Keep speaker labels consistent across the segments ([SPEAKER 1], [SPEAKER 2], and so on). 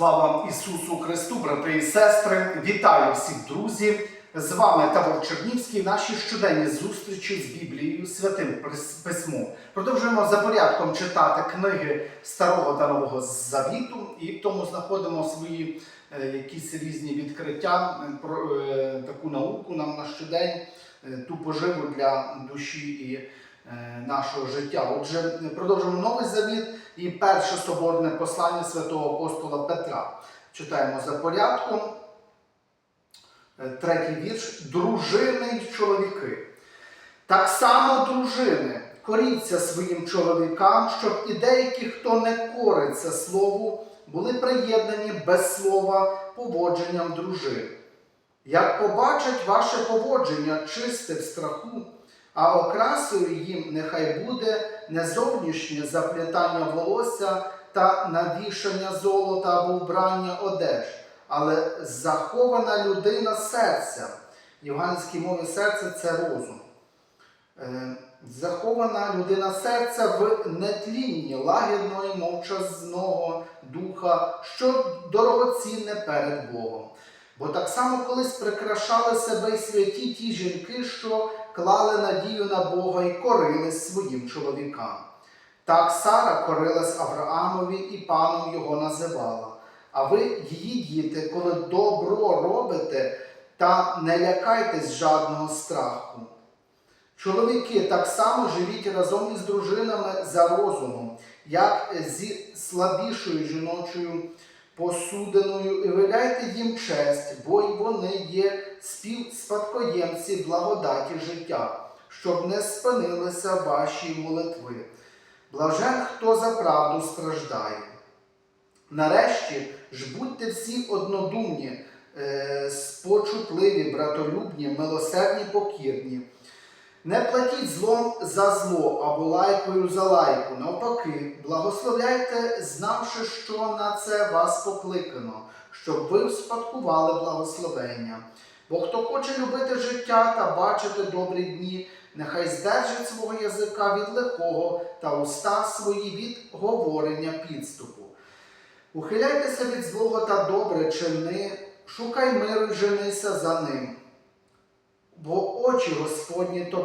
[SPEAKER 1] Слава Ісусу Христу, брати і сестри! Вітаю всіх друзі! З вами Тавор Чернівський, наші щоденні зустрічі з Біблією, святим Пис- письмом. Продовжуємо за порядком читати книги Старого та Нового Завіту, і в тому знаходимо свої е, якісь різні відкриття, е, про е, таку науку нам на щодень, ту поживу для душі і нашого життя. Отже, продовжуємо новий завіт і перше соборне послання святого апостола Петра. Читаємо за порядком. Е, Третій вірш. Дружини й чоловіки. Так само, дружини, коріться своїм чоловікам, щоб і деякі, хто не кориться слову, були приєднані без слова поводженням дружин. Як побачать ваше поводження чисте в страху, а окрасою їм нехай буде не зовнішнє заплітання волосся та навішання золота або вбрання одеж, але захована людина серця. В євангельській мові серце це розум. Е, Захована людина серця в нетлінні лагідного і мовчазного духа, що дорогоцінне перед Богом. Бо так само колись прикрашали себе й святі ті жінки, що клали надію на Бога і корились своїм чоловікам. Так Сара корилась Авраамові і паном його називала. А ви, її діти, коли добро робите, та не лякайтесь жадного страху. Чоловіки так само живіть разом із дружинами за розумом, як зі слабішою жіночою посудиною, і виляйте їм честь, бо й вони є співспадкоємці благодаті життя, щоб не спинилися ваші молитви. Блажен, хто за правду страждає. Нарешті ж будьте всі однодумні, е, спочутливі, братолюбні, милосердні, покірні. Не платіть злом за зло або лайкою за лайку. Навпаки, благословляйте, знавши, що на це вас покликано, щоб ви вспадкували благословення. Бо хто хоче любити життя та бачити добрі дні, нехай здержить свого язика від лихого та уста свої від говорення підступу. Ухиляйтеся від злого та добре чини, шукай миру й женися за ним. Бо очі Господні то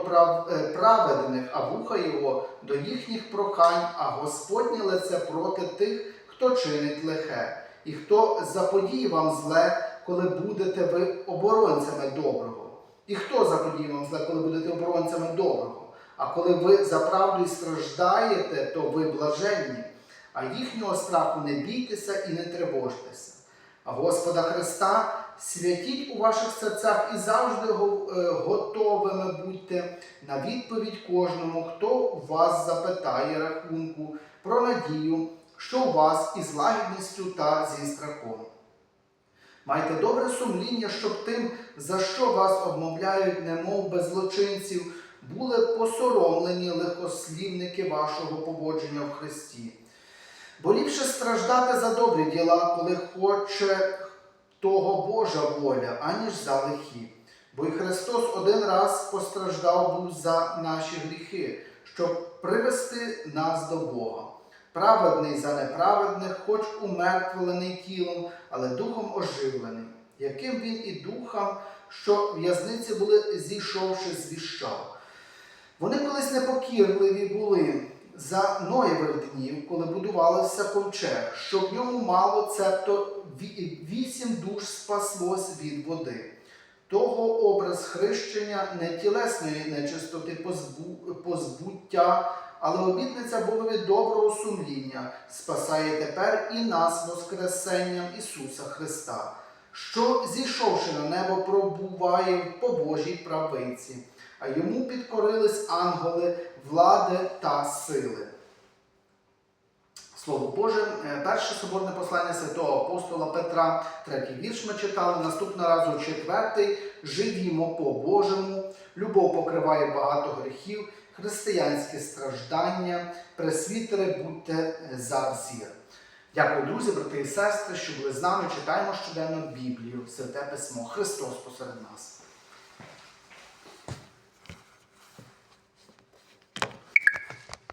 [SPEAKER 1] е, праведних, а вуха його до їхніх прохань, а Господнє лице проти тих, хто чинить лихе, і хто заподіє вам зле, коли будете ви оборонцями доброго. І хто заподіє вам зле, коли будете оборонцями доброго? А коли ви за правду і страждаєте, то ви блаженні, а їхнього страху не бійтеся і не тривожтеся. А Господа Христа святіть у ваших серцях і завжди е, готовими будьте на відповідь кожному, хто вас запитає рахунку про надію, що у вас із лагідністю та зі страхом. Майте добре сумління, щоб тим, за що вас обмовляють, немов без злочинців, були посоромлені лихослівники вашого поводження в Христі. Бо ліпше страждати за добрі діла, коли хоче того Божа воля, аніж за лихі. Бо й Христос один раз постраждав був за наші гріхи, щоб привести нас до Бога. Праведний за неправедних, хоч умертвлений тілом, але духом оживлений, яким він і духом, що в'язниці були зійшовши, звіщав. Вони колись непокірливі були за Ноєвих днів, коли будувалося ковчег, що в ньому мало цебто ві- вісім душ спаслось від води. Того образ хрещення не тілесної нечистоти позбу- позбуття, але обітниця Богові доброго сумління спасає тепер і нас Воскресенням Ісуса Христа, що, зійшовши на небо, пробуває по Божій правиці, а йому підкорились ангели влади та сили. Слово Боже, е, перше соборне послання святого апостола Петра, третій вірш ми читали, наступного разу четвертий. Живімо по Божому, любов покриває багато гріхів, християнське страждання, пресвітери будьте е, за взір. Дякую, друзі, брати і сестри, що були з нами. Читаємо щоденно Біблію, Святе Письмо. Христос посеред нас.